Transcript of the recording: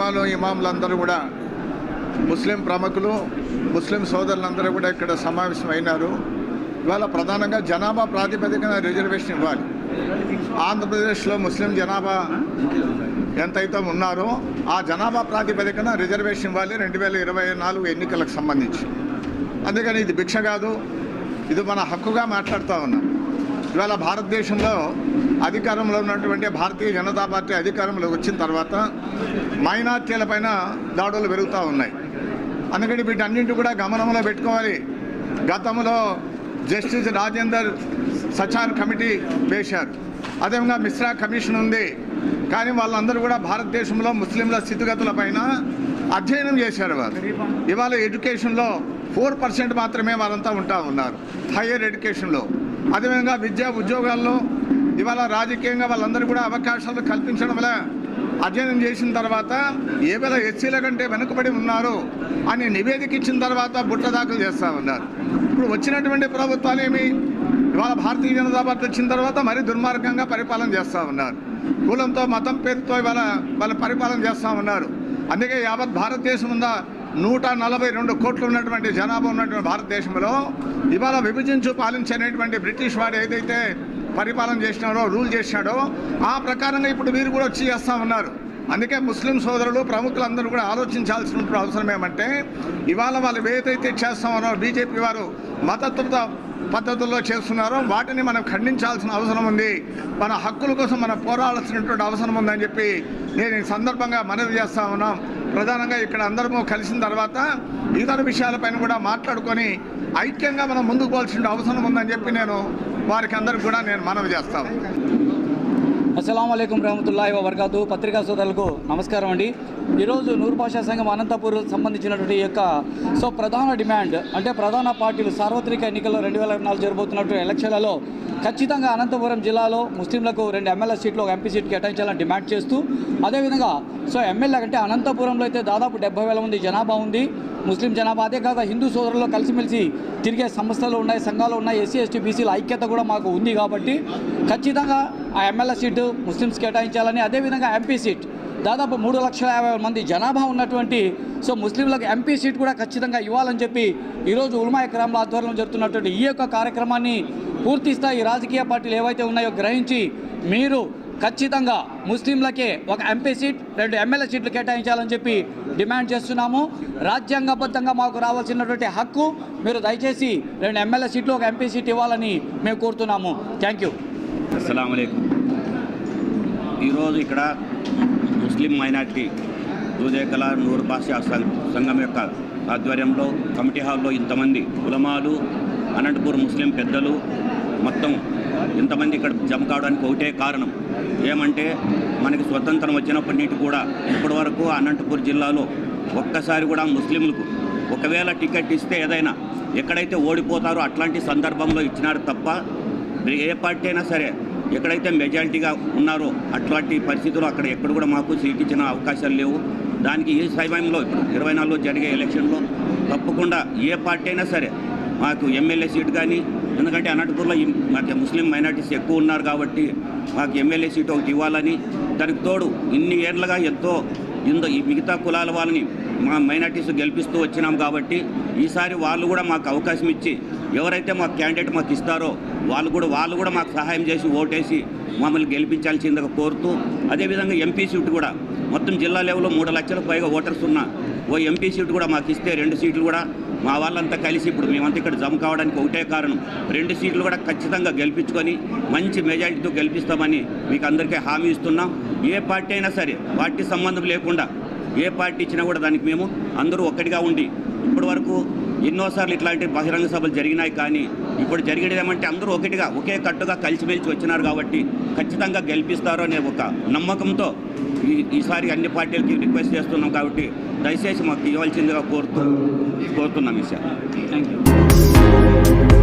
ఉలేమాలు ఇమాములందరూ కూడా ముస్లిం ప్రముఖులు ముస్లిం సోదరులందరూ కూడా ఇక్కడ సమావేశం అయినారు ఇవాళ ప్రధానంగా జనాభా ప్రాతిపదికన రిజర్వేషన్ ఇవ్వాలి. ఆంధ్రప్రదేశ్లో ముస్లిం జనాభా ఎంతైతే ఉన్నారో ఆ జనాభా ప్రాతిపదికన రిజర్వేషన్ ఇవ్వాలి రెండు వేల ఇరవై నాలుగు ఎన్నికలకు సంబంధించి. అందుకని ఇది భిక్ష కాదు ఇది మన హక్కుగా మాట్లాడుతూ ఉన్నాం. ఇవాళ భారతదేశంలో అధికారంలో ఉన్నటువంటి భారతీయ జనతా పార్టీ అధికారంలోకి వచ్చిన తర్వాత మైనార్టీలపైన దాడులు పెరుగుతూ ఉన్నాయి. అందుకని వీటన్నింటి కూడా గమనంలో పెట్టుకోవాలి. గతంలో జస్టిస్ రాజేందర్ సచార్ కమిటీ వేశారు. అదేవిధంగా మిశ్రా కమిషన్ ఉంది. కానీ వాళ్ళందరూ కూడా భారతదేశంలో ముస్లింల స్థితిగతుల పైన అధ్యయనం చేశారు వారు ఇవాళ ఎడ్యుకేషన్లో ఫోర్ పర్సెంట్ మాత్రమే వారంతా ఉంటా ఉన్నారు. హయ్యర్ ఎడ్యుకేషన్లో. అదేవిధంగా విద్యా ఉద్యోగాల్లో ఇవాళ రాజకీయంగా వాళ్ళందరూ కూడా అవకాశాలు కల్పించడం వల్ల అధ్యయనం చేసిన తర్వాత ఏ వేళ ఎస్సీల కంటే వెనుకబడి ఉన్నారు అని నివేదిక ఇచ్చిన తర్వాత బుట్ట దాఖలు చేస్తూ ఉన్నారు. ఇప్పుడు వచ్చినటువంటి ప్రభుత్వాలు ఏమి? ఇవాళ భారతీయ జనతా పార్టీ వచ్చిన తర్వాత మరీ దుర్మార్గంగా పరిపాలన చేస్తూ ఉన్నారు. కులంతో మతం పేరుతో ఇవాళ వాళ్ళ పరిపాలన చేస్తూ ఉన్నారు. అందుకే యావత్ భారతదేశం ఉందా? నూట నలభై రెండు కోట్లు ఉన్నటువంటి జనాభా ఉన్నటువంటి భారతదేశంలో ఇవాళ విభజించు పాలించనేటువంటి బ్రిటిష్ వాడు ఏదైతే పరిపాలన చేసినాడో రూల్ చేసినాడో ఆ ప్రకారంగా ఇప్పుడు వీరు కూడా వచ్చి చేస్తూ ఉన్నారు. అందుకే ముస్లిం సోదరులు ప్రముఖులందరూ కూడా ఆలోచించాల్సిన అవసరం ఏమంటే ఇవాళ వాళ్ళు ఏదైతే చేస్తామన్నారో బీజేపీ వారు మతత్వ పద్ధతుల్లో చేస్తున్నారో వాటిని మనం ఖండించాల్సిన అవసరం ఉంది. మన హక్కుల కోసం మనం పోరాడాల్సినటువంటి అవసరం ఉందని చెప్పి నేను ఈ సందర్భంగా మనవి చేస్తా ఉన్నాం. ప్రధానంగా ఇక్కడ అందరము కలిసిన తర్వాత ఇతర విషయాలపైన కూడా మాట్లాడుకొని ఐక్యంగా మనం ముందుకు పోవాల్సిన అవసరం ఉందని చెప్పి నేను వారికి అందరికి కూడా నేను మనవి చేస్తాను అస్సలం అయికం రహమతుల్లాహి వర్గాదు పత్రికా సోదరులకు నమస్కారం అండి. ఈరోజు నూరు భాషా సంఘం అనంతపూర్ సంబంధించినటువంటి యొక్క సో ప్రధాన డిమాండ్ అంటే ప్రధాన పార్టీలు సార్వత్రిక ఎన్నికల్లో రెండు వేల నాలుగు జరబోతున్నటువంటి ఎలక్షన్లలో ఖచ్చితంగా అనంతపురం జిల్లాలో ముస్లింలకు రెండు ఎమ్మెల్యే సీట్లు ఒక ఎంపీ సీట్ కేటాయించాలని డిమాండ్ చేస్తూ అదేవిధంగా సో ఎమ్మెల్యే అంటే అనంతపురంలో అయితే దాదాపు డెబ్బై వేల మంది జనాభా ఉంది. ముస్లిం జనాభా అదే కాక హిందూ సోదరుల్లో కలిసిమెలిసి తిరిగే సంస్థలు ఉన్నాయి సంఘాలు ఉన్నాయి ఎస్సీ ఎస్టీ బీసీల ఐక్యత కూడా మాకు ఉంది కాబట్టి ఖచ్చితంగా ఆ ఎమ్మెల్యే సీటు ముస్లిమ్స్ కేటాయించాలని అదేవిధంగా ఎంపీ సీట్. దాదాపు మూడు లక్షల యాభై మంది జనాభా ఉన్నటువంటి సో ముస్లింలకు ఎంపీ సీట్ కూడా ఖచ్చితంగా ఇవ్వాలని చెప్పి ఈరోజు ఉల్మా ఎక్రామ్ల ఆధ్వర్యంలో జరుగుతున్నటువంటి ఈ యొక్క కార్యక్రమాన్ని పూర్తి స్థాయి రాజకీయ పార్టీలు ఏవైతే ఉన్నాయో గ్రహించి మీరు ఖచ్చితంగా ముస్లింలకే ఒక ఎంపీ సీట్ రెండు ఎమ్మెల్యే సీట్లు కేటాయించాలని చెప్పి డిమాండ్ చేస్తున్నాము. రాజ్యాంగబద్ధంగా మాకు రావాల్సినటువంటి హక్కు మీరు దయచేసి రెండు ఎమ్మెల్యే సీట్లు ఒక ఎంపీ సీట్ ఇవ్వాలని మేము కోరుతున్నాము. Thank you. అస్సలం ఈరోజు ఇక్కడ ముస్లిం మైనార్టీ దూదేకల నూరు భాషా సంఘం యొక్క ఆధ్వర్యంలో కమిటీ హాల్లో ఇంతమంది కులమాలు అనంతపూర్ ముస్లిం పెద్దలు మొత్తం ఇంతమంది ఇక్కడ జమ కావడానికి ఒకటే కారణం. ఏమంటే మనకి స్వతంత్రం వచ్చినప్పటి నుండి కూడా ఇప్పటి వరకు అనంతపూర్ జిల్లాలో ఒక్కసారి కూడా ముస్లింలకు ఒకవేళ టికెట్ ఇస్తే ఏదైనా ఎక్కడైతే ఓడిపోతారో అట్లాంటి సందర్భంలో ఇచ్చినారు తప్ప ఏ పార్టీ అయినా సరే ఎక్కడైతే మెజారిటీగా ఉన్నారో అట్లాంటి పరిస్థితులు అక్కడ ఎక్కడ కూడా మాకు సీట్ ఇచ్చిన అవకాశాలు లేవు. దానికి ఈ సమయంలో ఇప్పుడు ఇరవై నాలుగులో జరిగే ఎలక్షన్లో తప్పకుండా ఏ పార్టీ అయినా సరే మాకు ఎమ్మెల్యే సీట్ కానీ ఎందుకంటే అనంతపూర్లో మాకు ముస్లిం మైనార్టీస్ ఎక్కువ ఉన్నారు కాబట్టి మాకు ఎమ్మెల్యే సీట్ ఒకటి ఇవ్వాలని దానికి తోడు ఇన్ని ఏళ్ళగా ఎంతో ఇందో ఈ మిగతా కులాల వాళ్ళని మా మైనార్టీస్ గెలిపిస్తూ వచ్చినాం కాబట్టి ఈసారి వాళ్ళు కూడా మాకు అవకాశం ఇచ్చి ఎవరైతే మాకు క్యాండిడేట్ మాకు ఇస్తారో వాళ్ళు కూడా వాళ్ళు కూడా మాకు సహాయం చేసి ఓటేసి మమ్మల్ని గెలిపించాల్సిందిగా కోరుతూ అదేవిధంగా ఎంపీ సీట్ కూడా మొత్తం జిల్లా లెవెల్లో మూడు లక్షలకు పైగా ఓటర్స్ ఉన్న ఓ ఎంపీ సీట్ కూడా మాకు ఇస్తే రెండు సీట్లు కూడా మా వాళ్ళంతా కలిసి ఇప్పుడు మేమంతా ఇక్కడ జమ కావడానికి ఒకటే కారణం. రెండు సీట్లు కూడా ఖచ్చితంగా గెలిపించుకొని మంచి మెజారిటీతో గెలిపిస్తామని మీకు అందరికీ హామీ ఇస్తున్నాం. ఏ పార్టీ అయినా సరే పార్టీ సంబంధం లేకుండా ఏ పార్టీ ఇచ్చినా కూడా దానికి మేము అందరూ ఒక్కటిగా ఉండి ఇప్పటి వరకు ఎన్నోసార్లు ఇట్లాంటి బహిరంగ సభలు జరిగినాయి కానీ ఇప్పుడు జరిగేది ఏమంటే అందరూ ఒకటిగా ఒకే కట్టుగా కలిసిమెలిసి వచ్చినారు కాబట్టి ఖచ్చితంగా గెలిపిస్తారు అనే ఒక నమ్మకంతో ఈ ఈసారి అన్ని పార్టీలకి రిక్వెస్ట్ చేస్తున్నాం కాబట్టి దయచేసి మాకు ఇవ్వాల్సిందిగా కోరుతూ కోరుతున్నాం ఈసారి థ్యాంక్ యూ